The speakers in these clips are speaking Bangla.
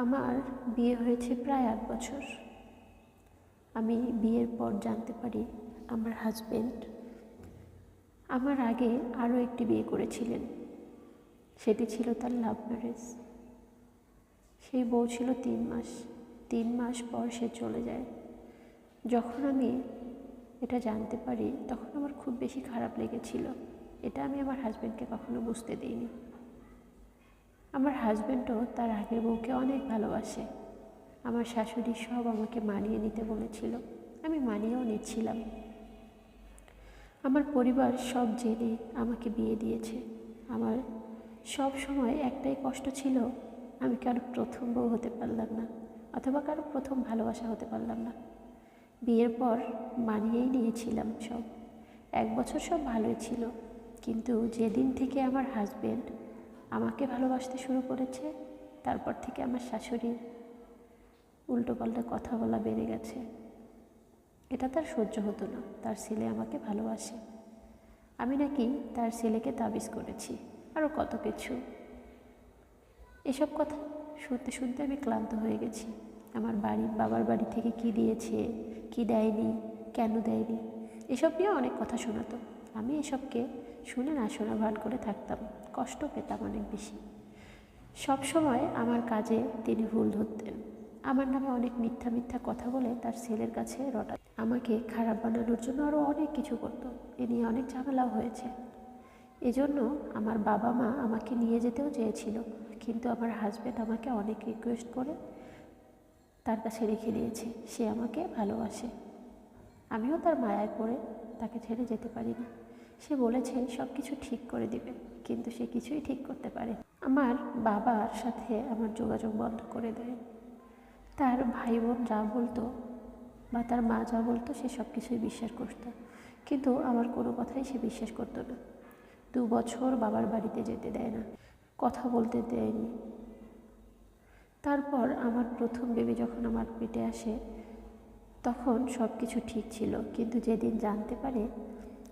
আমার বিয়ে হয়েছে প্রায় আট বছর। আমি বিয়ের পর জানতে পারি আমার হাজব্যান্ড আমার আগে আরও একটি বিয়ে করেছিলেন। সেটি ছিল তার লাভ ম্যারেজ সেই বউ ছিল তিন মাস। তিন মাস পর সে চলে যায়। যখন আমি এটা জানতে পারি, তখন আমার খুব বেশি খারাপ লেগেছিল। এটা আমি আমার হাজব্যান্ডকে কখনো বুঝতে দিইনি। আমার হাজব্যান্ডও তার আগের বউকে অনেক ভালোবাসে। আমার শাশুড়ি সব আমাকে মানিয়ে নিতে বলেছিল। আমি মানিয়েও নিচ্ছিলাম। আমার পরিবার সব জেনে আমাকে বিয়ে দিয়েছে। আমার সব সময় একটাই কষ্ট ছিল, আমি কারও প্রথম বউ হতে পারলাম না, অথবা কারও প্রথম ভালোবাসা হতে পারলাম না। বিয়ের পর মানিয়েই নিয়েছিলাম সব। এক বছর সব ভালোই ছিল, কিন্তু যেদিন থেকে আমার হাজবেন্ড আমাকে ভালোবাসতে শুরু করেছে, তারপর থেকে আমার শাশুড়ির উল্টোপাল্টা কথা বলা বেড়ে গেছে। এটা তার সহ্য হতো না, তার ছেলে আমাকে ভালোবাসে। আমি নাকি তার ছেলেকে তাবিজ করেছি আরও কত কিছু। এসব কথা শুনতে শুনতে আমি ক্লান্ত হয়ে গেছি। আমার বাড়ি, বাবার বাড়ি থেকে কি দিয়েছে, কি দেয়নি, কেন দেয়নি, এসব নিয়ে অনেক কথা শোনাতো। আমি এসবকে শুনে না শোনা ভান করে থাকতাম। কষ্ট পেতাম অনেক বেশি। সব সময় আমার কাজে তিনি ভুল ধরতেন। আমার নামে অনেক মিথ্যা মিথ্যা কথা বলে তার ছেলের কাছে রটা। আমাকে খারাপ বানানোর জন্য আরও অনেক কিছু করতো। এ নিয়ে অনেক ঝামেলাও হয়েছে। এজন্য আমার বাবা মা আমাকে নিয়ে যেতেও চেয়েছিল। কিন্তু আমার হাজব্যান্ড আমাকে অনেক রিকোয়েস্ট করে তার কাছে রেখে দিয়েছে। সে আমাকে ভালোবাসে। আমিও তার মায়ায় পড়ে তাকে ছেড়ে যেতে পারিনি। সে বলেছে সব কিছু ঠিক করে দিবে। কিন্তু সে কিছুই ঠিক করতে পারে। আমার বাবার সাথে আমার যোগাযোগ বন্ধ করে দেয়। তার ভাই বোন যা বলতো বা তার মা যা বলতো, সে সব কিছুই বিশ্বাস করতো। কিন্তু আমার কোনো কথাই সে বিশ্বাস করতো না। দু বছর বাবার বাড়িতে যেতে দেয় না। কথা বলতে দেয়নি। তারপর আমার প্রথম বেবি যখন আমার পেটে আসে, তখন সব কিছু ঠিক ছিল। কিন্তু যেদিন জানতে পারে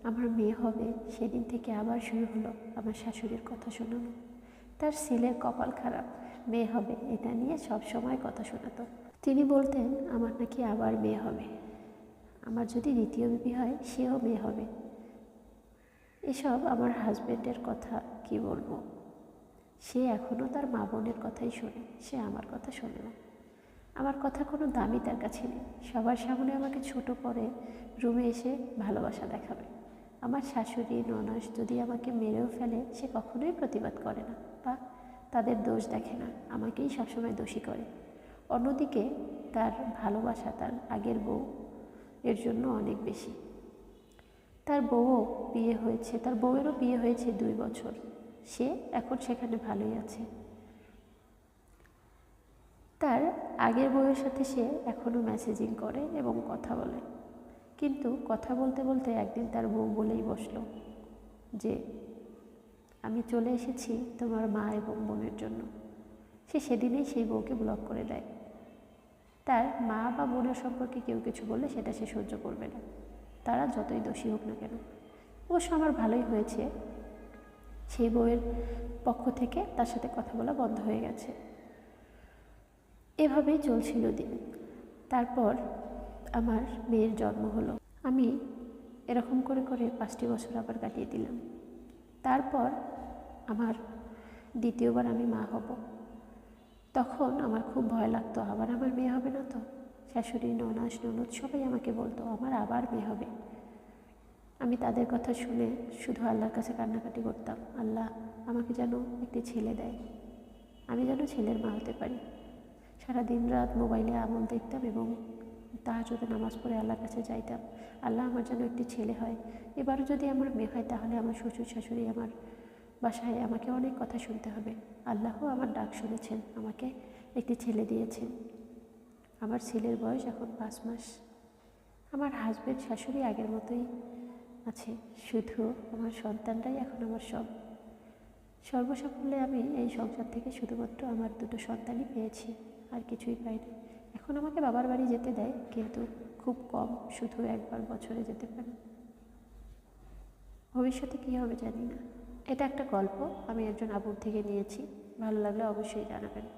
আমার মেয়ে হবে, সেদিন থেকে আবার শুরু হলো আমার শাশুড়ির কথা শোনানো। তার ছেলের কপাল খারাপ, মেয়ে হবে, এটা নিয়ে সব সময় কথা শোনাতো। তিনি বলতেন, আমার নাকি আবার মেয়ে হবে। আমার যদি দ্বিতীয় বেবি হয়, সেও মেয়ে হবে। এসব আমার হাজব্যান্ডের কথা কি বলব? সে এখনও তার মা বোনের কথাই শোনে, সে আমার কথা শোনে না। আমার কথা কোনো দামি তার কাছে নেই। সবার সামনে আমাকে ছোট করে রুমে এসে ভালোবাসা দেখাবে। আমার শাশুড়ি, ননাস যদি আমাকে মেরেও ফেলে, সে কখনোই প্রতিবাদ করে না বা তাদের দোষ দেখে না, আমাকেই সবসময় দোষী করে। অন্যদিকে তার ভালোবাসা তার আগের বউ এর জন্য অনেক বেশি। তার বউও বিয়ে হয়েছে, তার বউয়েরও বিয়ে হয়েছে দুই বছর। সে এখন সেখানে ভালোই আছে। তার আগের বউয়ের সাথে সে এখনও মেসেজিং করে এবং কথা বলে। কিন্তু কথা বলতে বলতে একদিন তার বউ বলেই বসল যে, আমি চলে এসেছি তোমার মা এবং বোনের জন্য। সে সেদিনেই সেই বউকে ব্লক করে দেয়। তার মা বা বোনের সম্পর্কে কেউ কিছু বললে সেটা সে সহ্য করবে না। তারা যতই দোষী হোক না কেন। অবশ্য আমার ভালোই হয়েছে। সেই বউয়ের পক্ষ থেকে তার সাথে কথা বলা বন্ধ হয়ে গেছে। এভাবেই চলছিল দিন। তারপর আমার মেয়ের জন্ম হলো। আমি এরকম করে করে পাঁচটি বছর আবার কাটিয়ে দিলাম। তারপর আমার দ্বিতীয়বার আমি মা হব। তখন আমার খুব ভয় লাগতো, আবার আমার মেয়ে হবে না তো? শাশুড়ি ননাস ননদ সবাই আমাকে বলতো, আমার আবার মেয়ে হবে। আমি তাদের কথা শুনে শুধু আল্লাহর কাছে কান্নাকাটি করতাম, আল্লাহ আমাকে যেন একটি ছেলে দেয়। আমি যেন ছেলের মা হতে পারি। সারা দিন রাত মোবাইলে আমল দেখতাম এবং তাহাজতে নামাজ পড়ে আল্লাহর কাছে যাইতাম, আল্লাহ আমার যেন একটি ছেলে হয়। এবারও যদি আমার মেয়ে হয়, তাহলে আমার শ্বশুর শাশুড়ি আমার বাসায় আমাকে অনেক কথা শুনতে হবে। আল্লাহও আমার ডাক শুনেছেন, আমাকে একটি ছেলে দিয়েছেন। আমার ছেলের বয়স এখন পাঁচ মাস। আমার হাজব্যান্ড শাশুড়ি আগের মতোই আছে। শুধু আমার সন্তানটাই এখন আমার সব। সর্বসাফল্যে আমি এই সংসার থেকে শুধুমাত্র আমার দুটো সন্তানই পেয়েছি, আর কিছুই পাইনি। এখন আমাকে বাবার বাড়ি যেতে দেয়, কিন্তু খুব কম, শুধু একবার বছরে যেতে পারে। ভবিষ্যতে কী হবে জানি না। এটা একটা গল্প, আমি একজন আবুর থেকে নিয়েছি। ভালো লাগলে অবশ্যই জানাবেন।